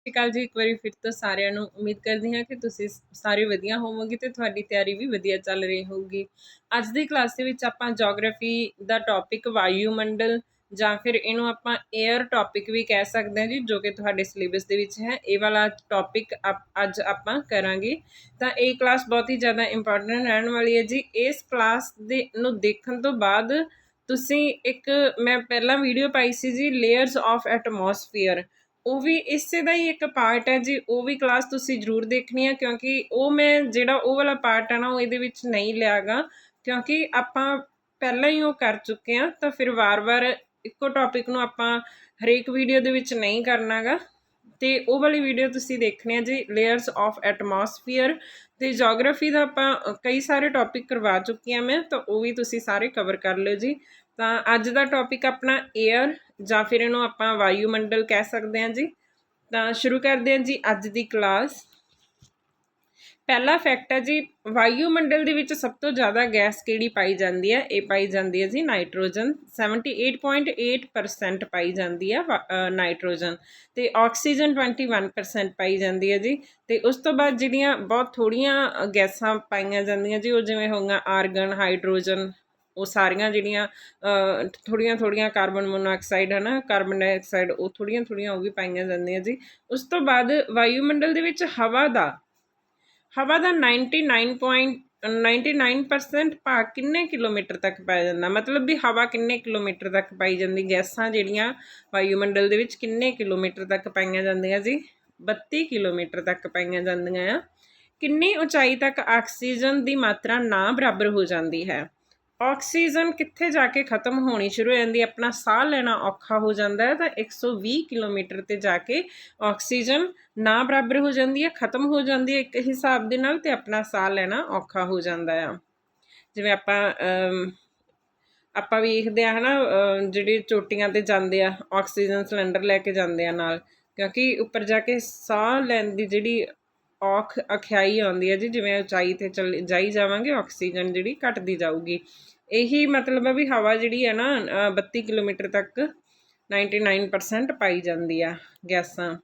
ਸਤਿ ਸ਼੍ਰੀ ਅਕਾਲ ਜੀ, ਇੱਕ ਵਾਰੀ ਫਿਰ ਤੋਂ ਸਾਰਿਆਂ ਨੂੰ ਉਮੀਦ ਕਰਦੀ ਹਾਂ ਕਿ ਤੁਸੀਂ ਸਾਰੇ ਵਧੀਆ ਹੋਵੋਗੇ ਤੇ ਤੁਹਾਡੀ ਤਿਆਰੀ ਵੀ ਵਧੀਆ ਚੱਲ ਰਹੀ ਹੋਊਗੀ। ਅੱਜ ਦੀ ਕਲਾਸ ਦੇ ਵਿੱਚ ਆਪਾਂ ਜੀਓਗ੍ਰਾਫੀ ਦਾ ਟੌਪਿਕ ਵਾਯੂਮੰਡਲ ਜਾਂ ਫਿਰ ਇਹਨੂੰ ਆਪਾਂ 에ਅਰ ਟੌਪਿਕ ਵੀ ਕਹਿ ਸਕਦੇ ਹਾਂ ਜੀ, ਜੋ ਕਿ ਤੁਹਾਡੇ ਸਿਲੇਬਸ ਦੇ ਵਿੱਚ ਹੈ। ਇਹ ਵਾਲਾ ਟੌਪਿਕ ਅੱਜ ਆਪਾਂ ਕਰਾਂਗੇ। ਤਾਂ ਇਹ ਕਲਾਸ ਬਹੁਤ ਹੀ ਜ਼ਿਆਦਾ ਇੰਪੋਰਟੈਂਟ ਰਹਿਣ ਵਾਲੀ ਹੈ ਜੀ। ਇਸ ਕਲਾਸ ਦੇ, ਨੂੰ ਦੇਖਣ ਤੋਂ ਬਾਅਦ ਤੁਸੀਂ ਇੱਕ, ਮੈਂ ਪਹਿਲਾਂ ਵੀਡੀਓ ਪਾਈ ਸੀ ਜੀ ਲੇਅਰਸ ਆਫ ਐਟਮੋਸਫੀਅਰ ਉਹ ਵੀ ਇਸੇ ਦਾ ਹੀ ਇੱਕ ਪਾਰਟ ਹੈ ਜੀ, ਉਹ ਵੀ ਕਲਾਸ ਤੁਸੀਂ ਜ਼ਰੂਰ ਦੇਖਣੀ ਹੈ ਕਿਉਂਕਿ ਉਹ ਮੈਂ ਜਿਹੜਾ ਉਹ ਵਾਲਾ ਪਾਰਟ ਹੈ ਨਾ, ਉਹ ਇਹਦੇ ਵਿੱਚ ਨਹੀਂ ਲਿਆਗਾ। ਕਿਉਂਕਿ ਆਪਾਂ ਪਹਿਲਾਂ ਹੀ ਉਹ ਕਰ ਚੁੱਕੇ ਆ, ਤਾਂ ਫਿਰ ਵਾਰ-ਵਾਰ ਇੱਕੋ ਟੌਪਿਕ ਨੂੰ ਆਪਾਂ ਹਰੇਕ ਵੀਡੀਓ ਦੇ ਵਿੱਚ ਨਹੀਂ ਕਰਨਾਗਾ। ਤੇ ਉਹ ਵਾਲੀ ਵੀਡੀਓ ਤੁਸੀਂ ਦੇਖਣੀ ਹੈ ਜੀ ਲੇਅਰਸ ਆਫ ਐਟਮੋਸਫੀਅਰ ਤੇ ਜੀਓਗ੍ਰਾਫੀ ਦਾ ਆਪਾਂ ਕਈ ਸਾਰੇ ਟੌਪਿਕ ਕਰਵਾ ਚੁੱਕੀ ਆ ਮੈਂ, ਤਾਂ ਉਹ ਵੀ ਤੁਸੀਂ ਸਾਰੇ ਕਵਰ ਕਰ ਲਿਓ ਜੀ। ਤਾਂ ਅੱਜ ਦਾ ਟੌਪਿਕ ਆਪਣਾ 에ਅਰ ਜਾਂ ਫਿਰ ਇਹਨੂੰ ਆਪਾਂ ਵਾਯੂਮੰਡਲ ਕਹਿ ਸਕਦੇ ਹਾਂ ਜੀ। ਤਾਂ ਸ਼ੁਰੂ ਕਰਦੇ ਹਾਂ ਜੀ ਅੱਜ ਦੀ ਕਲਾਸ ਪਹਿਲਾ ਫੈਕਟ ਹੈ ਜੀ, ਵਾਯੂਮੰਡਲ ਦੇ ਵਿੱਚ ਸਭ ਤੋਂ ਜ਼ਿਆਦਾ ਗੈਸ ਕਿਹੜੀ ਪਾਈ ਜਾਂਦੀ ਹੈ? ਇਹ ਪਾਈ ਜਾਂਦੀ ਹੈ ਜੀ ਨਾਈਟ੍ਰੋਜਨ। 78.8% ਪਾਈ ਜਾਂਦੀ ਹੈ ਨਾਈਟ੍ਰੋਜਨ ਤੇ ਆਕਸੀਜਨ 21% ਪਾਈ ਜਾਂਦੀ ਹੈ ਜੀ ਤੇ ਉਸ ਤੋਂ ਬਾਅਦ ਜਿਹੜੀਆਂ ਬਹੁਤ ਥੋੜੀਆਂ ਗੈਸਾਂ ਪਾਈਆਂ ਜਾਂਦੀਆਂ ਜੀ, ਉਹ ਜਿਵੇਂ ਹੋਗਾ ਆਰਗਨ, ਹਾਈਡਰੋਜਨ ਉਹ ਸਾਰੀਆਂ ਜਿਹੜੀਆਂ ਥੋੜੀਆਂ ਥੋੜੀਆਂ ਕਾਰਬਨ ਮੋਨੋਆਕਸਾਈਡ ਹੈ ਨਾ ਕਾਰਬਨ ਡਾਈਆਕਸਾਈਡ ਉਹ ਥੋੜੀਆਂ ਥੋੜੀਆਂ ਉਹ ਵੀ ਪਾਈਆਂ ਜਾਂਦੀਆਂ ਜੀ। ਉਸ ਤੋਂ ਬਾਅਦ ਵਾਯੂਮੰਡਲ ਦੇ ਵਿੱਚ ਹਵਾ ਦਾ ਹਵਾ ਦਾ 99.99% ਭਾਗ ਕਿੰਨੇ ਕਿਲੋਮੀਟਰ ਤੱਕ ਪਾਇਆ ਜਾਂਦਾ? ਮਤਲਬ ਵੀ ਹਵਾ ਕਿੰਨੇ ਕਿਲੋਮੀਟਰ ਤੱਕ ਪਾਈ ਜਾਂਦੀ? ਗੈਸਾਂ ਜਿਹੜੀਆਂ ਵਾਯੂਮੰਡਲ ਦੇ ਵਿੱਚ ਕਿੰਨੇ ਕਿਲੋਮੀਟਰ ਤੱਕ ਪਾਈਆਂ ਜਾਂਦੀਆਂ ਜੀ? 32 ਕਿਲੋਮੀਟਰ ਤੱਕ ਪਾਈਆਂ ਜਾਂਦੀਆਂ ਆ। ਕਿੰਨੀ ਉਚਾਈ ਤੱਕ ਆਕਸੀਜਨ ਦੀ ਮਾਤਰਾ ਨਾ ਬਰਾਬਰ ਹੋ ਜਾਂਦੀ ਹੈ? ਆਕਸੀਜਨ ਕਿੱਥੇ ਜਾ ਕੇ ਖਤਮ ਹੋਣੀ ਸ਼ੁਰੂ ਹੋ ਜਾਂਦੀ ਆਪਣਾ ਸਾਹ ਲੈਣਾ ਔਖਾ ਹੋ ਜਾਂਦਾ ਹੈ ਤਾਂ 120 ਕਿਲੋਮੀਟਰ ਤੇ ਜਾ ਕੇ ਆਕਸੀਜਨ ਨਾ ਬਰਾਬਰ ਹੋ ਜਾਂਦੀ ਹੈ, ਖਤਮ ਹੋ ਜਾਂਦੀ ਹੈ ਇੱਕ ਹਿਸਾਬ ਦੇ ਨਾਲ ਤੇ ਆਪਣਾ ਸਾਹ ਲੈਣਾ ਔਖਾ ਹੋ ਜਾਂਦਾ ਆ। ਜਿਵੇਂ ਆਪਾਂ ਆਪਾਂ ਵੇਖਦੇ ਆ ਹਨਾ ਜਿਹੜੇ ਚੋਟੀਆਂ ਤੇ ਜਾਂਦੇ ਆ, ਆਕਸੀਜਨ ਸਿਲੰਡਰ ਲੈ ਕੇ ਜਾਂਦੇ ਆ ਨਾਲ, ਕਿਉਂਕਿ ਉੱਪਰ ਜਾ ਕੇ ਸਾਹ ਲੈਣ ਦੀ ਜਿਹੜੀ ਔਖ ਅਖਿਆਈ ਆਉਂਦੀ ਹੈ ਜੀ, ਜਿਵੇਂ ਉਚਾਈ ਤੇ ਚੱਲ ਜਾਈ ਜਾਵਾਂਗੇ, ਆਕਸੀਜਨ ਜਿਹੜੀ ਘਟਦੀ ਜਾਊਗੀ। ਇਹੀ ਮਤਲਬ ਹੈ ਵੀ ਹਵਾ ਜਿਹੜੀ ਹੈ ਨਾ 32 ਕਿਲੋਮੀਟਰ ਤੱਕ 99% ਪਾਈ ਜਾਂਦੀ ਆ ਗੈਸਾਂ।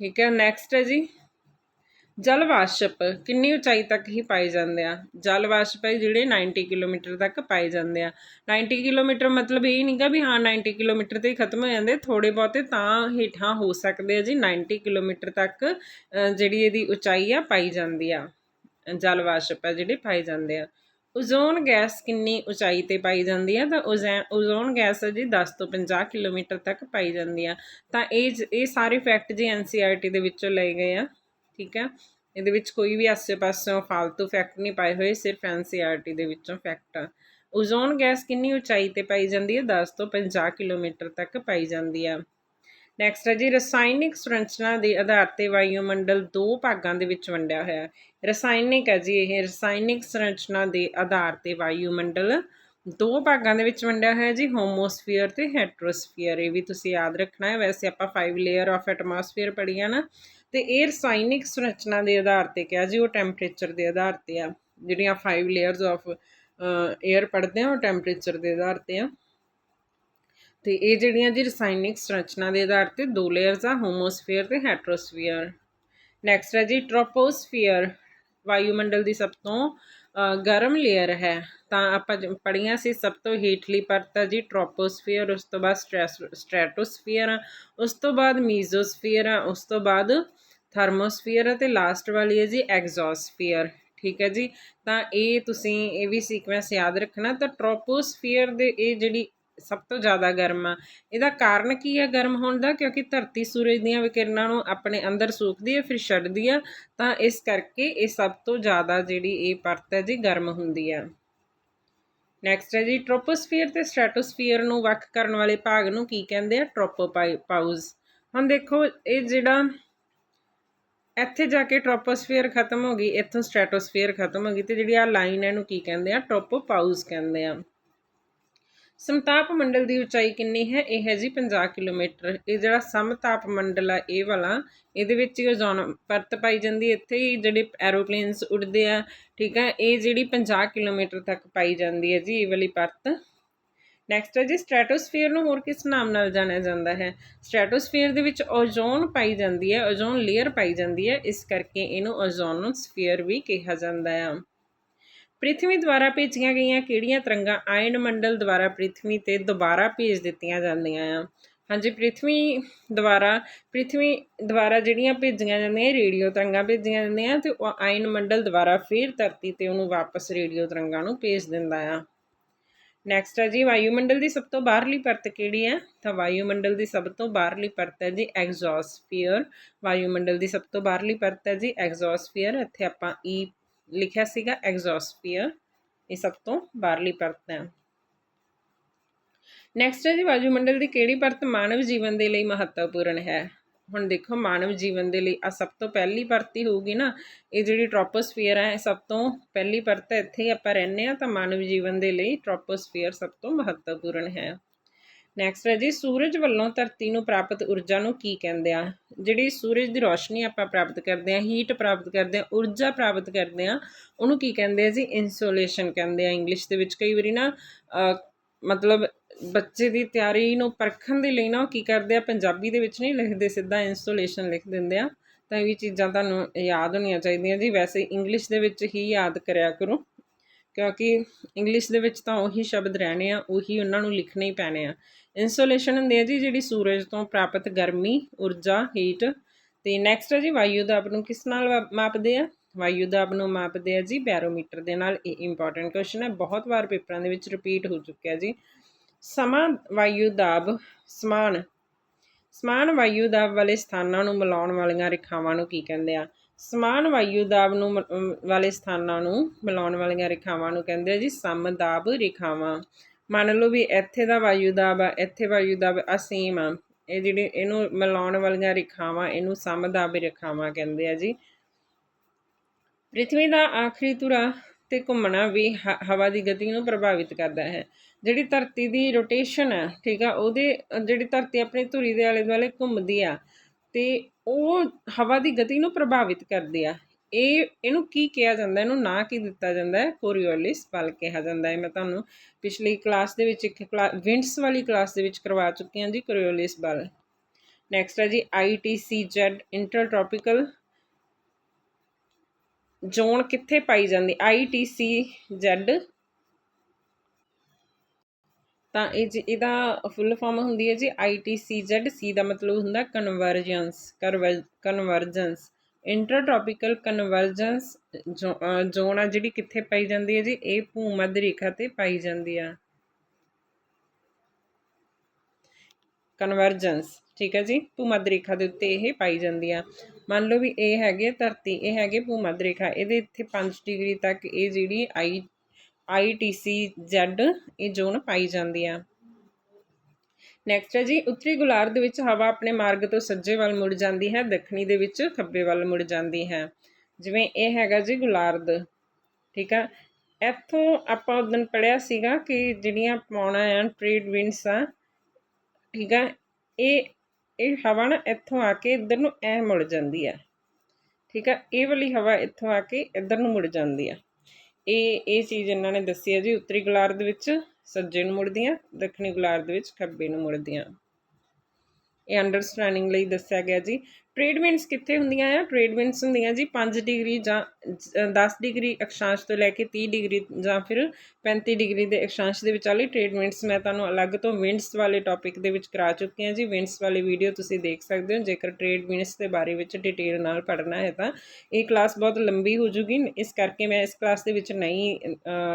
ਠੀਕ ਹੈ ਨੈਕਸਟ ਹੈ ਜੀ। ਜਲ ਵਾਸ਼ਪ, ਕਿੰਨੀ ਉਚਾਈ ਤੱਕ ਹੀ ਪਾਏ ਜਾਂਦੇ ਆ? ਜਲ ਵਾਸ਼ਪ ਹੈ ਜਿਹੜੇ 90 ਕਿਲੋਮੀਟਰ ਤੱਕ ਪਾਏ ਜਾਂਦੇ ਆ। 90 ਕਿਲੋਮੀਟਰ ਮਤਲਬ ਇਹ ਨਹੀਂਗਾ ਵੀ ਹਾਂ 90 ਕਿਲੋਮੀਟਰ ਤੇ ਹੀ ਖਤਮ ਹੋ ਜਾਂਦੇ ਥੋੜੇ ਬਹੁਤੇ ਤਾਂ ਹੇਠਾਂ ਹੋ ਸਕਦੇ ਆ ਜੀ। 90 ਕਿਲੋਮੀਟਰ ਤੱਕ ਜਿਹੜੀ ਇਹਦੀ ਉਚਾਈ ਆ ਪਾਈ ਜਾਂਦੀ ਆ। ਜਲ ਵਾਸ਼ਪ ਹੈ ਜਿਹੜੇ ਪਾਏ ਜਾਂਦੇ ਆ। ਓਜ਼ੋਨ ਗੈਸ ਕਿੰਨੀ ਉਚਾਈ ਤੇ ਪਾਈ ਜਾਂਦੀ ਆ? ਤਾਂ ਓਜ਼ੋਨ ਗੈਸ ਹੈ ਜੀ 10 ਤੋਂ 50 ਕਿਲੋਮੀਟਰ ਤੱਕ ਪਾਈ ਜਾਂਦੀ ਆ। ਤਾਂ ਇਹ ਇਹ ਸਾਰੇ ਫੈਕਟ ਜੀ ਐਨਸੀਆਰਟੀ ਦੇ ਵਿੱਚੋਂ ਲਏ ਗਏ ਆ। ਠੀਕ ਹੈ? ਇਹਦੇ ਵਿੱਚ ਕੋਈ ਵੀ ਆਸੇ-ਪਾਸੋਂ ਫालतू ਫੈਕਟ ਨਹੀਂ ਪਾਏ ਹੋਏ, ਸਿਰਫ ਐਨਸੀਆਰਟੀ ਦੇ ਵਿੱਚੋਂ ਫੈਕਟ ਆ। ਓਜ਼ੋਨ ਗੈਸ ਕਿੰਨੀ ਉਚਾਈ ਤੇ ਪਾਈ ਜਾਂਦੀ ਹੈ? 10 ਤੋਂ 50 ਕਿਲੋਮੀਟਰ ਤੱਕ ਪਾਈ ਜਾਂਦੀ ਆ। ਨੈਕਸਟ ਹੈ ਜੀ, ਰਸਾਇਣਿਕ ਸੰਰਚਨਾ ਦੇ ਆਧਾਰ ਤੇ ਵਾਯੂਮੰਡਲ ਦੋ ਭਾਗਾਂ ਦੇ ਵਿੱਚ ਵੰਡਿਆ ਹੋਇਆ ਹੈ। ਰਸਾਇਣਿਕ ਹੈ ਜੀ ਇਹ, ਰਸਾਇਣਿਕ ਸੰਰਚਨਾ ਦੇ ਆਧਾਰ ਤੇ ਵਾਯੂਮੰਡਲ ਦੋ ਭਾਗਾਂ ਦੇ ਵਿੱਚ ਵੰਡਿਆ ਹੋਇਆ ਜੀ, ਹੋਮੋਸਫੀਅਰ ਤੇ ਹੈਟਰੋਸਫੀਅਰ। ਇਹ ਵੀ ਤੁਸੀਂ ਯਾਦ ਰੱਖਣਾ ਹੈ। ਵੈਸੇ ਆਪਾਂ 5 ਲੇਅਰ ਆਫ ਐਟਮੋਸਫੀਅਰ ਪੜ੍ਹੀਆਂ ਨਾ। ਤੇ ਇਹ ਰਸਾਇਣਿਕ ਸੰਰਚਨਾ ਦੇ ਆਧਾਰ ਤੇ ਕਿਹਾ ਜੀ, ਉਹ ਟੈਂਪਰੇਚਰ ਦੇ ਆਧਾਰ ਤੇ ਆ। ਜਿਹੜੀਆਂ 5 ਲੇਅਰਸ ਆਫ 에ਅਰ ਪੜਦੇ ਆ, ਉਹ ਟੈਂਪਰੇਚਰ ਦੇ ਆਧਾਰ ਤੇ ਆ। ਤੇ ਇਹ ਜਿਹੜੀਆਂ ਜੀ ਰਸਾਇਣਿਕ ਸੰਰਚਨਾ ਦੇ ਆਧਾਰ ਤੇ ਦੋ ਲੇਅਰਸ ਆ ਹੋਮੋਸਫੀਅਰ ਤੇ ਹੈਟਰੋਸਫੀਅਰ ਨੈਕਸਟ ਹੈ ਜੀ ਟ੍ਰੋਪੋਸਫੀਅਰ ਵਾਯੂਮੰਡਲ ਦੀ ਸਭ ਤੋਂ ਗਰਮ ਲੇਅਰ ਹੈ, ਤਾਂ ਆਪਾਂ ਪੜੀਆਂ ਸੀ ਸਭ ਤੋਂ ਹੇਠਲੀ ਪਰਤ ਹੈ ਜੀ ਟ੍ਰੋਪੋਸਫੀਅਰ ਉਸ ਤੋਂ ਬਾਅਦ ਸਟ੍ਰੈਟੋਸਫੀਅਰ ਉਸ ਤੋਂ ਬਾਅਦ ਮੀਜ਼ੋਸਫੀਅਰ ਉਸ ਤੋਂ ਬਾਅਦ ਥਰਮੋਸਫੀਅਰ ਅਤੇ ਲਾਸਟ ਵਾਲੀ ਹੈ ਜੀ ਐਗਜ਼ੋਸਫੀਅਰ ਠੀਕ ਹੈ ਜੀ? ਤਾਂ ਇਹ ਤੁਸੀਂ, ਇਹ ਵੀ ਸੀਕੁਐਂਸ ਯਾਦ ਰੱਖਣਾ, ਤਾਂ ਟ੍ਰੋਪੋਸਫੀਅਰ ਦੇ ਇਹ ਜਿਹੜੀ ਸਭ ਤੋਂ ਜ਼ਿਆਦਾ ਗਰਮ ਆ। ਇਹਦਾ ਕਾਰਨ ਕੀ ਹੈ ਗਰਮ ਹੋਣ ਦਾ? ਕਿਉਂਕਿ ਧਰਤੀ ਸੂਰਜ ਦੀਆਂ ਵਿਕਿਰਨਾਂ ਨੂੰ ਆਪਣੇ ਅੰਦਰ ਸੋਖਦੀ ਹੈ, ਫਿਰ ਛੱਡਦੀ ਆ। ਤਾਂ ਇਸ ਕਰਕੇ ਇਹ ਸਭ ਤੋਂ ਜ਼ਿਆਦਾ ਜਿਹੜੀ ਇਹ ਪਰਤ ਹੈ ਜੀ, ਗਰਮ ਹੁੰਦੀ ਆ। ਨੈਕਸਟ ਹੈ ਜੀ ਟ੍ਰੋਪੋਸਫੀਅਰ ਤੇ ਸਟ੍ਰੈਟੋਸਫੀਅਰ ਨੂੰ ਵੱਖ ਕਰਨ ਵਾਲੇ ਭਾਗ ਨੂੰ ਕੀ ਕਹਿੰਦੇ ਆ? ਟ੍ਰੋਪੋਪਾਉਜ਼ ਹੁਣ ਦੇਖੋ, ਇਹ ਜਿਹੜਾ ਇੱਥੇ ਜਾ ਕੇ ਟ੍ਰੋਪੋਸਫੀਅਰ ਖਤਮ ਹੋ ਗਈ, ਇੱਥੋਂ ਸਟ੍ਰੈਟੋਸਫੀਅਰ ਖਤਮ ਹੋ ਗਈ ਤੇ ਜਿਹੜੀ ਆ ਲਾਈਨ ਹੈ ਇਹਨੂੰ ਕੀ ਕਹਿੰਦੇ ਆ? ਟ੍ਰੋਪੋਪਾਉਜ਼ ਕਹਿੰਦੇ ਆ। ਸਮਤਾਪ ਮੰਡਲ ਦੀ ਉਚਾਈ ਕਿੰਨੀ ਹੈ? ਇਹ ਹੈ ਜੀ 50 ਕਿਲੋਮੀਟਰ। ਇਹ ਜਿਹੜਾ ਸਮਤਾਪ ਮੰਡਲ ਆ, ਇਹ ਵਾਲਾ, ਇਹਦੇ ਵਿੱਚ ਹੀ ਓਜ਼ੋਨ ਪਰਤ ਪਾਈ ਜਾਂਦੀ ਇੱਥੇ ਹੀ ਜਿਹੜੇ ਐਰੋਪਲੇਨਸ ਉੱਡਦੇ ਆ, ਠੀਕ ਆ, ਇਹ ਜਿਹੜੀ 50 ਕਿਲੋਮੀਟਰ ਤੱਕ ਪਾਈ ਜਾਂਦੀ ਹੈ ਜੀ, ਇਹ ਵਾਲੀ ਪਰਤ। ਨੈਕਸਟ ਹੈ ਜੀ ਸਟ੍ਰੈਟੋਸਫੀਅਰ ਨੂੰ ਹੋਰ ਕਿਸ ਨਾਮ ਨਾਲ ਜਾਣਿਆ ਜਾਂਦਾ ਹੈ? ਸਟ੍ਰੈਟੋਸਫੀਅਰ ਦੇ ਵਿੱਚ ਓਜ਼ੋਨ ਪਾਈ ਜਾਂਦੀ ਹੈ ਓਜ਼ੋਨ ਲੇਅਰ ਪਾਈ ਜਾਂਦੀ ਹੈ। ਇਸ ਕਰਕੇ ਇਹਨੂੰ ਓਜ਼ੋਨੋਸਫੀਅਰ ਵੀ ਕਿਹਾ ਜਾਂਦਾ ਹੈ ਪ੍ਰਿਥਵੀ ਦੁਆਰਾ ਭੇਜੀਆਂ ਗਈਆਂ ਕਿਹੜੀਆਂ ਤਰੰਗਾਂ ਆਇਨ ਮੰਡਲ ਦੁਆਰਾ ਪ੍ਰਿਥਵੀ ਤੇ ਦੁਬਾਰਾ ਭੇਜ ਦਿੱਤੀਆਂ ਜਾਂਦੀਆਂ ਆ? ਹਾਂਜੀ, ਪ੍ਰਿਥਵੀ ਦੁਆਰਾ ਪ੍ਰਿਥਵੀ ਦੁਆਰਾ ਜਿਹੜੀਆਂ ਭੇਜੀਆਂ ਜਾਂਦੀਆਂ ਰੇਡੀਓ ਤਰੰਗਾਂ ਭੇਜੀਆਂ ਜਾਂਦੀਆਂ ਤੇ ਉਹ ਆਇਨ ਮੰਡਲ ਦੁਆਰਾ ਫਿਰ ਧਰਤੀ ਤੇ ਉਹਨੂੰ ਵਾਪਸ ਰੇਡੀਓ ਤਰੰਗਾਂ ਨੂੰ ਭੇਜ ਦਿੰਦਾ ਆ। ਨੈਕਸਟ ਹੈ ਜੀ ਵਾਯੂਮੰਡਲ ਦੀ ਸਭ ਤੋਂ ਬਾਹਰਲੀ ਪਰਤ ਕਿਹੜੀ ਹੈ ਤਾਂ ਵਾਯੂਮੰਡਲ ਦੀ ਸਭ ਤੋਂ ਬਾਹਰਲੀ ਪਰਤ ਹੈ ਜੀ ਐਗਜ਼ੋਸਫੀਅਰ। ਵਾਯੂਮੰਡਲ ਦੀ ਸਭ ਤੋਂ ਬਾਹਰਲੀ ਪਰਤ ਹੈ ਜੀ ਐਗਜ਼ੋਸਫੀਅਰ। ਇੱਥੇ ਆਪਾਂ ਈ ਲਿਖਿਆ ਸੀਗਾ ਐਗਜ਼ੋਸਫੀਅਰ ਇਹ ਸਭ ਤੋਂ ਬਾਹਰਲੀ ਪਰਤ ਹੈ। ਨੈਕਸਟ ਹੈ ਜੀ ਵਾਯੂਮੰਡਲ ਦੀ ਕਿਹੜੀ ਪਰਤ ਮਾਨਵ ਜੀਵਨ ਦੇ ਲਈ ਮਹੱਤਵਪੂਰਨ ਹੈ? ਹੁਣ ਦੇਖੋ, ਮਾਨਵ ਜੀਵਨ ਦੇ ਲਈ ਆ ਸਭ ਤੋਂ ਪਹਿਲੀ ਪਰਤ ਹੀ ਹੋਊਗੀ ਨਾ। ਇਹ ਜਿਹੜੀ ਟ੍ਰੋਪੋਸਫੀਅਰ ਹੈ, ਇਹ ਸਭ ਤੋਂ ਪਹਿਲੀ ਪਰਤ ਇੱਥੇ ਹੀ ਆਪਾਂ ਰਹਿੰਦੇ ਆ ਤਾਂ ਮਾਨਵ ਜੀਵਨ ਦੇ ਲਈ ਟ੍ਰੋਪੋਸਫੀਅਰ ਸਭ ਤੋਂ ਮਹੱਤਵਪੂਰਨ ਹੈ। ਨੈਕਸਟ ਹੈ ਜੀ, ਸੂਰਜ ਵੱਲੋਂ ਧਰਤੀ ਨੂੰ ਪ੍ਰਾਪਤ ਊਰਜਾ ਨੂੰ ਕੀ ਕਹਿੰਦੇ ਆ? ਜਿਹੜੀ ਸੂਰਜ ਦੀ ਰੋਸ਼ਨੀ ਆਪਾਂ ਪ੍ਰਾਪਤ ਕਰਦੇ ਆ ਹੀਟ ਪ੍ਰਾਪਤ ਕਰਦੇ ਆ, ਊਰਜਾ ਪ੍ਰਾਪਤ ਕਰਦੇ ਆ, ਉਹਨੂੰ ਕੀ ਕਹਿੰਦੇ ਆ ਜੀ? ਇਨਸੋਲੇਸ਼ਨ ਕਹਿੰਦੇ ਆ ਇੰਗਲਿਸ਼ ਦੇ ਵਿੱਚ। ਕਈ ਵਾਰੀ ਨਾ ਮਤਲਬ ਬੱਚੇ ਦੀ ਤਿਆਰੀ ਨੂੰ ਪਰਖਣ ਦੇ ਲਈ ਨਾ ਉਹ ਕੀ ਕਰਦੇ ਆ, ਪੰਜਾਬੀ ਦੇ ਵਿੱਚ ਨਹੀਂ ਲਿਖਦੇ, ਸਿੱਧਾ ਇਨਸਟੋਲੇਸ਼ਨ ਲਿਖ ਦਿੰਦੇ ਆ। ਤਾਂ ਇਹ ਵੀ ਚੀਜ਼ਾਂ ਤੁਹਾਨੂੰ ਯਾਦ ਹੋਣੀਆਂ ਚਾਹੀਦੀਆਂ ਜੀ। ਵੈਸੇ ਇੰਗਲਿਸ਼ ਦੇ ਵਿੱਚ ਹੀ ਯਾਦ ਕਰਿਆ ਕਰੋ। ਕਿਉਂਕਿ ਇੰਗਲਿਸ਼ ਦੇ ਵਿੱਚ ਤਾਂ ਉਹੀ ਸ਼ਬਦ ਰਹਿਣੇ ਆ, ਉਹੀ ਉਹਨਾਂ ਨੂੰ ਲਿਖਣੇ ਹੀ ਪੈਣੇ ਆ। ਇਨਸੋਲੇਸ਼ਨ ਹੁੰਦੀ ਹੈ ਜੀ, ਜਿਹੜੀ ਸੂਰਜ ਤੋਂ ਪ੍ਰਾਪਤ ਗਰਮੀ, ਊਰਜਾ ਹੀਟ ਤੇ ਨੈਕਸਟ ਹੈ ਜੀ, ਵਾਯੂ ਦਾਬ ਨੂੰ ਕਿਸ ਨਾਲ ਮਾਪਦੇ ਆ? ਵਾਯੂ ਦਾਬ ਨੂੰ ਮਾਪਦੇ ਆ ਜੀ ਬੈਰੋਮੀਟਰ ਦੇ ਨਾਲ। ਇਹ ਇੰਪੋਰਟੈਂਟ ਕੁਐਸਚਨ ਹੈ, ਬਹੁਤ ਵਾਰ ਪੇਪਰਾਂ ਦੇ ਵਿੱਚ ਰਿਪੀਟ ਹੋ ਚੁੱਕਿਆ ਜੀ। ਸਮਾਂ ਵਾਯੂ ਦਾਬ ਸਮਾਨ। ਸਮਾਨ ਵਾਯੂ ਦਾਬ ਵਾਲੇ ਸਥਾਨਾਂ ਨੂੰ ਮਿਲਾਉਣ ਵਾਲੀਆਂ ਰੇਖਾਵਾਂ ਨੂੰ ਕੀ ਕਹਿੰਦੇ ਆ? ਸਮਾਨ ਵਾਯੂ ਦਾਬ ਨੂੰ ਵਾਲੇ ਸਥਾਨਾਂ ਨੂੰ ਮਿਲਾਉਣ ਵਾਲੀਆਂ ਰੇਖਾਵਾਂ ਨੂੰ ਕਹਿੰਦੇ ਆ ਜੀ ਸਮਦਾਬ ਰੇਖਾਵਾਂ। ਮੰਨ ਲਓ ਵੀ ਇੱਥੇ ਦਾ ਵਾਯੂ ਦਾਬ ਆ, ਇੱਥੇ ਵਾਯੂ ਦਾਬ ਅਸੀਮ ਆ। ਇਹ ਜਿਹੜੇ, ਇਹਨੂੰ ਮਿਲਾਉਣ ਵਾਲੀਆਂ ਰੇਖਾਵਾਂ, ਇਹਨੂੰ ਸਮਦਾਬ ਰੇਖਾਵਾਂ ਕਹਿੰਦੇ ਆ ਜੀ। ਪ੍ਰਿਥਵੀ ਦਾ ਆਖਰੀ ਧੁਰਾ ਤੇ ਘੁੰਮਣਾ ਵੀ ਹਵਾ ਦੀ ਗਤੀ ਨੂੰ ਪ੍ਰਭਾਵਿਤ ਕਰਦਾ ਹੈ। ਜਿਹੜੀ ਧਰਤੀ ਦੀ ਰੋਟੇਸ਼ਨ ਹੈ ਠੀਕ ਆ, ਉਹਦੇ, ਜਿਹੜੀ ਧਰਤੀ ਆਪਣੀ ਧੁਰੀ ਦੇ ਆਲੇ ਦੁਆਲੇ ਘੁੰਮਦੀ ਆ, ਤੇ ਉਹ ਹਵਾ ਦੀ ਗਤੀ ਨੂੰ ਪ੍ਰਭਾਵਿਤ ਕਰਦੇ ਆ। ਇਹ, ਇਹਨੂੰ ਕੀ ਕਿਹਾ ਜਾਂਦਾ? ਇਹਨੂੰ ਨਾਂ ਕੀ ਦਿੱਤਾ ਜਾਂਦਾ? ਹੈ ਕੋਰੀਓਲਿਸ ਬਲ ਕਿਹਾ ਜਾਂਦਾ ਹੈ। ਮੈਂ ਤੁਹਾਨੂੰ ਪਿਛਲੀ ਕਲਾਸ ਦੇ ਵਿੱਚ ਇੱਕ ਵਿੰਡਸ ਵਾਲੀ ਕਲਾਸ ਦੇ ਵਿੱਚ ਕਰਵਾ ਚੁੱਕੀ ਹਾਂ ਜੀ ਕੋਰੀਓਲਿਸ ਬਲ ਨੈਕਸਟ ਹੈ ਜੀ ITCZ ਇੰਟਰਟ੍ਰੋਪਿਕਲ ਜ਼ੋਨ ਕਿੱਥੇ ਪਾਈ ਜਾਂਦੀ? ITCZ ਤਾਂ ਇਹ ਇਹਦਾ ਫੁੱਲ ਫਾਰਮ ਹੁੰਦੀ ਹੈ ਜੀ ITCZ ਸੀ ਦਾ ਮਤਲਬ ਹੁੰਦਾ ਕਨਵਰਜੈਂਸ ਕਨਵਰਜੈਂਸ ਇੰਟਰਟ੍ਰੋਪਿਕਲ ਕਨਵਰਜੈਂਸ ਜ਼ੋਨ ਆ ਜਿਹੜੀ ਕਿੱਥੇ ਪਾਈ ਜਾਂਦੀ ਹੈ ਜੀ, ਇਹ ਭੂਮੱਧ ਰੇਖਾ ਤੇ ਪਾਈ ਜਾਂਦੀ ਆ। ਕਨਵਰਜੈਂਸ ਠੀਕ ਹੈ ਜੀ, ਭੂਮੱਧ ਰੇਖਾ ਦੇ ਉੱਤੇ ਇਹ ਪਾਈ ਜਾਂਦੀ ਆ। ਮੰਨ ਲਓ ਵੀ ਇਹ ਹੈਗੇ ਧਰਤੀ, ਇਹ ਹੈਗੇ ਭੂਮੱਧ ਰੇਖਾ, ਇਹਦੇ ਇੱਥੇ 5 ਡਿਗਰੀ ਤੱਕ ਇਹ ਜਿਹੜੀ ਆਈ ITCZ ਇਹ ਜ਼ੋਨ ਪਾਈ ਜਾਂਦੀ ਆ। ਨੈਕਸਟ ਹੈ ਜੀ, ਉੱਤਰੀ ਗੋਲਾਰਧ ਵਿੱਚ ਹਵਾ ਆਪਣੇ ਮਾਰਗ ਤੋਂ ਸੱਜੇ ਵੱਲ ਮੁੜ ਜਾਂਦੀ ਹੈ, ਦੱਖਣੀ ਦੇ ਵਿੱਚ ਖੱਬੇ ਵੱਲ ਮੁੜ ਜਾਂਦੀ ਹੈ। ਜਿਵੇਂ ਇਹ ਹੈਗਾ ਜੀ ਗੁਲਾਰਦ ਠੀਕ ਆ? ਇੱਥੋਂ ਆਪਾਂ ਉਦੋਂ ਪੜਿਆ ਸੀਗਾ ਕਿ ਜਿਹੜੀਆਂ ਪੌਣਾ ਆ ਟ੍ਰੇਡ ਵਿੰਡਸ ਆ, ਠੀਕ ਆ? ਇਹ ਇਹ ਹਵਾ ਨਾ ਇੱਥੋਂ ਆ ਕੇ ਇੱਧਰ ਨੂੰ ਐ ਮੁੜ ਜਾਂਦੀ ਆ। ਠੀਕ ਆ? ਇਹ ਵਾਲੀ ਹਵਾ ਇੱਥੋਂ ਆ ਕੇ ਇੱਧਰ ਨੂੰ ਮੁੜ ਜਾਂਦੀ ਆ। ਇਹ ਇਹ ਚੀਜ਼ ਇਹਨਾਂ ਨੇ ਦੱਸੀ ਹੈ ਜੀ, ਉੱਤਰੀ ਗੋਲਾਰਧ ਵਿੱਚ ਸੱਜੇ ਨੂੰ ਮੁੜਦੀਆਂ, ਦੱਖਣੀ ਗੋਲਾਰਧ ਵਿੱਚ ਖੱਬੇ ਨੂੰ ਮੁੜਦੀਆਂ। ਇਹ ਅੰਡਰਸਟੈਂਡਿੰਗ ਲਈ ਦੱਸਿਆ ਗਿਆ ਜੀ। ਟ੍ਰੇਡ ਵਿੰਡਸ ਕਿੱਥੇ ਹੁੰਦੀਆਂ ਆ? ਟ੍ਰੇਡ ਵਿੰਡਸ ਹੁੰਦੀਆਂ ਜੀ 5 ਡਿਗਰੀ ਜਾਂ 10 ਡਿਗਰੀ ਅਕਸ਼ਾਂਸ਼ ਤੋਂ ਲੈ ਕੇ 30 ਡਿਗਰੀ ਜਾਂ ਫਿਰ 35 ਡਿਗਰੀ ਦੇ ਅਕਸ਼ਾਂਸ਼ ਦੇ ਵਿਚਾਲੇ ਟ੍ਰੇਡ ਵਿੰਡਸ ਮੈਂ ਤੁਹਾਨੂੰ ਅਲੱਗ ਤੋਂ ਵਿੰਡਸ ਵਾਲੇ ਟੌਪਿਕ ਦੇ ਵਿੱਚ ਕਰਾ ਚੁੱਕੀ ਹਾਂ ਜੀ। ਵਿੰਡਸ ਵਾਲੀ ਵੀਡੀਓ ਤੁਸੀਂ ਦੇਖ ਸਕਦੇ ਹੋ। ਜੇਕਰ ਟ੍ਰੇਡ ਵਿੰਡਸ ਦੇ ਬਾਰੇ ਵਿੱਚ ਡਿਟੇਲ ਨਾਲ ਪੜ੍ਹਨਾ ਹੈ ਤਾਂ ਇਹ ਕਲਾਸ ਬਹੁਤ ਲੰਬੀ ਹੋ ਜੂਗੀ। ਇਸ ਕਰਕੇ ਮੈਂ ਇਸ ਕਲਾਸ ਦੇ ਵਿੱਚ ਨਹੀਂ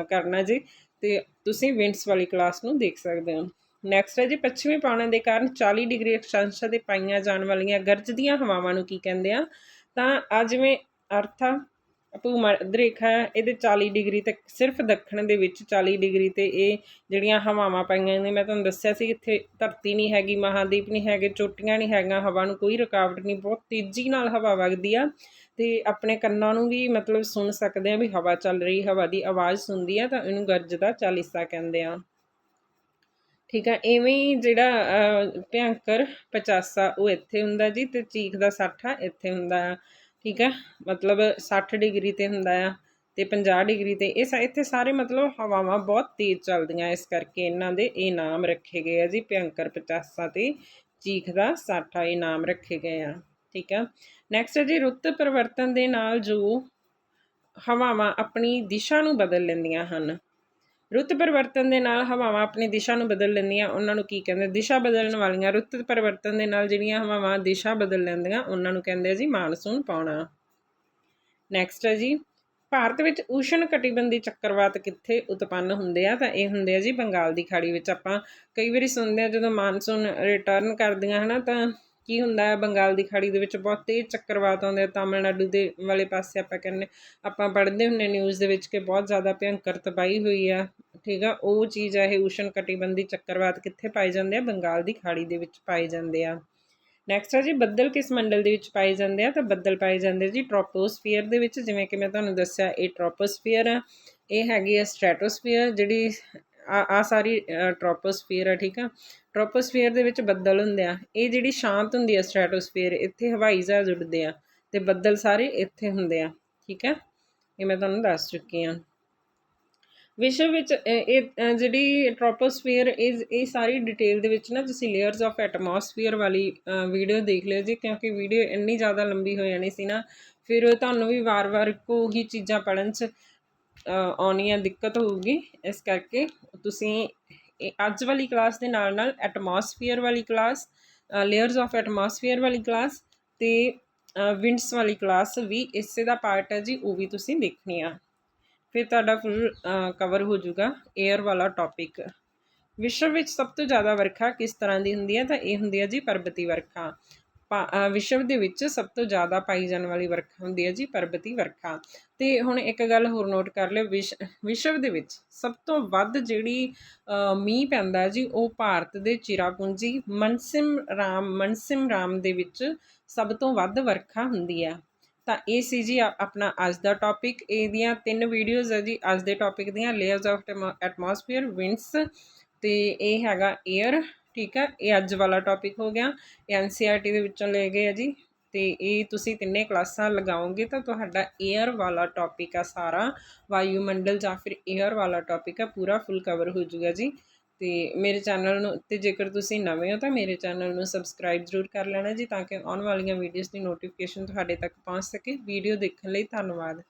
ਕਰਨਾ ਜੀ। ਤੇ ਤੁਸੀਂ ਵਿੰਡਸ ਵਾਲੀ ਕਲਾਸ ਨੂੰ ਦੇਖ ਸਕਦੇ ਹੋ। ਨੈਕਸਟ ਹੈ ਜੀ, ਪੱਛਮੀ ਪੌਣੇ ਦੇ ਕਾਰਨ 40 ਡਿਗਰੀ ਅਕਸ਼ਾਂਸ਼ਾਂ ਤੇ ਪਾਈਆਂ ਜਾਣ ਵਾਲੀਆਂ ਗਰਜਦੀਆਂ ਹਵਾਵਾਂ ਨੂੰ ਕੀ ਕਹਿੰਦੇ ਆ? ਤਾਂ ਆ ਜਿਵੇਂ ਅਰਥ ਆ ਭੂਮੱਧ ਰੇਖਾ ਹੈ, ਇਹਦੇ 40 ਡਿਗਰੀ ਤੱਕ, ਸਿਰਫ ਦੱਖਣ ਦੇ ਵਿੱਚ 40 ਡਿਗਰੀ ਤੇ ਇਹ ਜਿਹੜੀਆਂ ਹਵਾਵਾਂ ਪਾਈਆਂ ਨੇ, ਮੈਂ ਤੁਹਾਨੂੰ ਦੱਸਿਆ ਸੀ ਇੱਥੇ ਧਰਤੀ ਨਹੀਂ ਹੈਗੀ, ਮਹਾਦੀਪ ਨਹੀਂ ਹੈਗੇ, ਚੋਟੀਆਂ ਨਹੀਂ ਹੈਗੀਆਂ, ਹਵਾ ਨੂੰ ਕੋਈ ਰੁਕਾਵਟ ਨਹੀਂ, ਬਹੁਤ ਤੇਜ਼ੀ ਨਾਲ ਹਵਾ ਵਗਦੀ ਆ ਤੇ ਆਪਣੇ ਕੰਨਾਂ ਨੂੰ ਵੀ ਮਤਲਬ ਸੁਣ ਸਕਦੇ ਆ ਵੀ ਹਵਾ ਚੱਲ ਰਹੀ, ਹਵਾ ਦੀ ਆਵਾਜ਼ ਸੁਣਦੀ ਆ ਤਾਂ ਇਹਨੂੰ ਗਰਜਦਾ ਚਾਲੀਸਾ ਕਹਿੰਦੇ ਆ। ਠੀਕ ਆ ਐਵੇਂ ਹੀ ਜਿਹੜਾ ਭਿਆੰਕਰ 50 ਉਹ ਇੱਥੇ ਹੁੰਦਾ ਜੀ ਤੇ ਚੀਖ ਦਾ 60 ਇੱਥੇ ਹੁੰਦਾ ਆ, ਠੀਕ ਆ? ਮਤਲਬ 60 ਡਿਗਰੀ ਤੇ ਹੁੰਦਾ ਆ ਤੇ 50 ਡਿਗਰੀ ਤੇ, ਇਹ ਸਾ- ਇੱਥੇ ਸਾਰੇ ਮਤਲਬ ਹਵਾਵਾਂ ਬਹੁਤ ਤੇਜ਼ ਚੱਲਦੀਆਂ ਇਸ ਕਰਕੇ ਇਹਨਾਂ ਦੇ ਇਹ ਨਾਮ ਰੱਖੇ ਗਏ ਆ ਜੀ ਭਿਅੰਕਰ 50 ਤੇ ਚੀਖ ਦਾ ਸਾਠਾ ਇਹ ਨਾਮ ਰੱਖੇ ਗਏ ਆ, ਠੀਕ ਆ? ਨੈਕਸਟ ਹੈ ਜੀ ਰੁੱਤ ਪਰਿਵਰਤਨ ਦੇ ਨਾਲ ਜੋ ਹਵਾਵਾਂ ਆਪਣੀ ਦਿਸ਼ਾ ਨੂੰ ਬਦਲ ਲੈਂਦੀਆਂ ਹਨ ਰੁੱਤ ਪਰਿਵਰਤਨ ਦੇ ਨਾਲ ਹਵਾਵਾਂ ਆਪਣੀ ਦਿਸ਼ਾ ਨੂੰ ਬਦਲ ਲੈਂਦੀਆਂ, ਉਹਨਾਂ ਨੂੰ ਕੀ ਕਹਿੰਦੇ? ਦਿਸ਼ਾ ਬਦਲਣ ਵਾਲੀਆਂ ਰੁੱਤ ਪਰਿਵਰਤਨ ਦੇ ਨਾਲ ਜਿਹੜੀਆਂ ਹਵਾਵਾਂ ਦਿਸ਼ਾ ਬਦਲ ਲੈਂਦੀਆਂ, ਉਹਨਾਂ ਨੂੰ ਕਹਿੰਦੇ ਆ ਜੀ ਮਾਨਸੂਨ ਪਾਉਣਾ। ਨੈਕਸਟ ਹੈ ਜੀ, ਭਾਰਤ ਵਿੱਚ ਊਸ਼ਣ ਕਟੀਬੰਧੀ ਚੱਕਰਵਾਤ ਕਿੱਥੇ ਉਤਪੰਨ ਹੁੰਦੇ ਆ? ਤਾਂ ਇਹ ਹੁੰਦੇ ਆ ਜੀ ਬੰਗਾਲ ਦੀ ਖਾੜੀ ਵਿੱਚ। ਆਪਾਂ ਕਈ ਵਾਰੀ ਸੁਣਦੇ ਆ ਜਦੋਂ ਮਾਨਸੂਨ ਰਿਟਰਨ ਕਰਦੀਆਂ ਹਨਾ, ਤਾਂ ਕੀ ਹੁੰਦਾ ਹੈ, ਬੰਗਾਲ ਦੀ ਖਾੜੀ ਦੇ ਵਿੱਚ ਬਹੁਤ ਤੇਜ਼ ਚੱਕਰਵਾਤ ਆਉਂਦੇ ਆ, ਤਾਮਿਲਨਾਡੂ ਦੇ ਵਾਲੇ ਪਾਸੇ ਆਪਾਂ ਕਹਿੰਦੇ, ਆਪਾਂ ਪੜ੍ਹਦੇ ਹੁੰਨੇ ਨਿਊਜ਼ ਦੇ ਵਿੱਚ ਕਿ ਬਹੁਤ ਜ਼ਿਆਦਾ ਭਿਅੰਕਰ ਤਬਾਹੀ ਹੋਈ ਆ, ਠੀਕ ਆ, ਉਹ ਚੀਜ਼ ਆ, ਇਹ ਊਸ਼ਣ ਕਟੀਬੰਧੀ ਚੱਕਰਵਾਤ ਕਿੱਥੇ ਪਾਏ ਜਾਂਦੇ ਆ, ਬੰਗਾਲ ਦੀ ਖਾੜੀ ਦੇ ਵਿੱਚ ਪਾਏ ਜਾਂਦੇ ਆ। ਨੈਕਸਟ ਆ ਜੀ, ਬੱਦਲ ਕਿਸ ਮੰਡਲ ਦੇ ਵਿੱਚ ਪਾਏ ਜਾਂਦੇ ਆ? ਤਾਂ ਬੱਦਲ ਪਾਏ ਜਾਂਦੇ ਜੀ ਟ੍ਰੋਪੋਸਫੀਅਰ ਦੇ ਵਿੱਚ, ਜਿਵੇਂ ਕਿ ਮੈਂ ਤੁਹਾਨੂੰ ਦੱਸਿਆ, ਇਹ ਟ੍ਰੋਪੋਸਫੀਅਰ ਆ, ਇਹ ਹੈਗੀ ਆ ਸਟ੍ਰੈਟੋਸਫੀਅਰ ਜਿਹੜੀ ਆ ਆ ਸਾਰੀ ਟ੍ਰੋਪੋਸਫੀਅਰ ਆ, ਠੀਕ ਆ ਟ੍ਰੋਪੋਸਫੀਅਰ ਦੇ ਵਿੱਚ ਬੱਦਲ ਹੁੰਦੇ ਆ। ਇਹ ਜਿਹੜੀ ਸ਼ਾਂਤ ਹੁੰਦੀ ਆ ਸਟ੍ਰੈਟੋਸਫੀਅਰ ਇੱਥੇ ਹਵਾਈ ਜਹਾਜ਼ ਉੱਡਦੇ ਆ ਤੇ ਬੱਦਲ ਸਾਰੇ ਇੱਥੇ ਹੁੰਦੇ ਆ ਠੀਕ ਹੈ? ਇਹ ਮੈਂ ਤੁਹਾਨੂੰ ਦੱਸ ਚੁੱਕੀ ਹਾਂ। ਵਿਸ਼ਵ ਵਿੱਚ ਇਹ ਜਿਹੜੀ ਟ੍ਰੋਪੋਸਫੀਅਰ ਇਹ ਇਹ ਸਾਰੀ ਡਿਟੇਲ ਦੇ ਵਿੱਚ ਨਾ ਤੁਸੀਂ ਲੇਅਰਸ ਆਫ ਐਟਮੋਸਫੀਅਰ ਵਾਲੀ ਵੀਡੀਓ ਦੇਖ ਲਿਓ ਜੀ ਕਿਉਂਕਿ ਵੀਡੀਓ ਇੰਨੀ ਜ਼ਿਆਦਾ ਲੰਬੀ ਹੋ ਜਾਣੀ ਸੀ ਨਾ ਫਿਰ ਤੁਹਾਨੂੰ ਵੀ ਵਾਰ-ਵਾਰ ਇੱਕੋ ਹੀ ਚੀਜ਼ਾਂ ਪੜ੍ਹਨ 'ਚ ਅ, ਆਉਣੀਆਂ ਦਿੱਕਤ ਹੋਊਗੀ। ਇਸ ਕਰਕੇ ਤੁਸੀਂ ਅੱਜ ਵਾਲੀ ਕਲਾਸ ਦੇ ਨਾਲ ਨਾਲ ਐਟਮੋਸਫੀਅਰ ਵਾਲੀ ਕਲਾਸ ਲੇਅਰਸ ਆਫ ਐਟਮੋਸਫੀਅਰ ਵਾਲੀ ਕਲਾਸ ਤੇ ਵਿੰਡਸ ਵਾਲੀ ਕਲਾਸ ਵੀ ਇਸੇ ਦਾ ਪਾਰਟ ਹੈ ਜੀ, ਉਹ ਵੀ ਤੁਸੀਂ ਦੇਖਣੀ ਆ। ਫਿਰ ਤੁਹਾਡਾ ਫੁੱਲ ਕਵਰ ਹੋ ਜਾਊਗਾ 에ਅਰ ਵਾਲਾ ਟੌਪਿਕ ਵਿਸ਼ਵ ਵਿੱਚ ਸਭ ਤੋਂ ਜ਼ਿਆਦਾ ਵਰਖਾ ਕਿਸ ਤਰ੍ਹਾਂ ਦੀ ਹੁੰਦੀ ਹੈ? ਤਾਂ ਇਹ ਹੁੰਦੀ ਹੈ ਜੀ, ਪਰਬਤੀ ਵਰਖਾ। ਵਿਸ਼ਵ ਦੇ ਵਿੱਚ ਸਭ ਤੋਂ ਜ਼ਿਆਦਾ ਪਾਈ ਜਾਣ ਵਾਲੀ ਵਰਖਾ ਹੁੰਦੀ ਹੈ ਜੀ ਪਰਬਤੀ ਵਰਖਾ। ਤੇ ਹੁਣ ਇੱਕ ਗੱਲ ਹੋਰ ਨੋਟ ਕਰ ਲਿਓ, ਵਿਸ਼, ਵਿਸ਼ਵ ਦੇ ਵਿੱਚ ਸਭ ਤੋਂ ਵੱਧ ਜਿਹੜੀ ਮੀਂਹ ਪੈਂਦਾ ਜੀ, ਉਹ ਭਾਰਤ ਦੇ ਚਿਰਾਪੂੰਜੀ, ਮਨਸਿਮ ਰਾਮ ਮਨਸਿਮ ਰਾਮ ਦੇ ਵਿੱਚ ਸਭ ਤੋਂ ਵੱਧ ਵਰਖਾ ਹੁੰਦੀ ਹੈ। ਤਾਂ ਇਹ ਸੀ ਜੀ ਆਪਣਾ ਅੱਜ ਦਾ ਟੌਪਿਕ ਇਹਦੀਆਂ ਤਿੰਨ ਵੀਡੀਓਜ਼ ਹੈ ਜੀ, ਅੱਜ ਦੇ ਟੌਪਿਕ ਦੀਆਂ ਲੇਅਰਸ ਆਫ ਐਟਮੋਸਫੀਅਰ ਵਿੰਡਸ ਤੇ ਇਹ ਹੈਗਾ 에ਅਰ ਠੀਕ ਹੈ, ਇਹ ਅੱਜ ਵਾਲਾ ਟੌਪਿਕ ਹੋ ਗਿਆ। ਇਹ ਐਨਸੀਆਰਟੀ ਦੇ ਵਿੱਚੋਂ ਲਏ ਗਏ ਆ ਜੀ। ਤੇ ਇਹ ਤੁਸੀਂ ਤਿੰਨੇ ਕਲਾਸਾਂ ਲਗਾਓਗੇ ਤਾਂ ਤੁਹਾਡਾ 에ਅਰ ਵਾਲਾ ਟੌਪਿਕ ਆ ਸਾਰਾ। ਵਾਯੂਮੰਡਲ ਜਾਂ ਫਿਰ 에ਅਰ ਵਾਲਾ ਟੌਪਿਕ ਆ, ਪੂਰਾ ਫੁੱਲ ਕਵਰ ਹੋ ਜਾਊਗਾ ਜੀ। ਤੇ ਮੇਰੇ ਚੈਨਲ ਨੂੰ, ਤੇ ਜੇਕਰ ਤੁਸੀਂ ਨਵੇਂ ਹੋ ਤਾਂ ਮੇਰੇ ਚੈਨਲ ਨੂੰ ਸਬਸਕ੍ਰਾਈਬ ਜ਼ਰੂਰ ਕਰ ਲੈਣਾ ਜੀ, ਤਾਂ ਕਿ ਆਉਣ ਵਾਲੀਆਂ ਵੀਡੀਓਜ਼ ਦੀ ਨੋਟੀਫਿਕੇਸ਼ਨ ਤੁਹਾਡੇ ਤੱਕ ਪਹੁੰਚ ਸਕੇ। ਵੀਡੀਓ ਦੇਖਣ ਲਈ ਧੰਨਵਾਦ।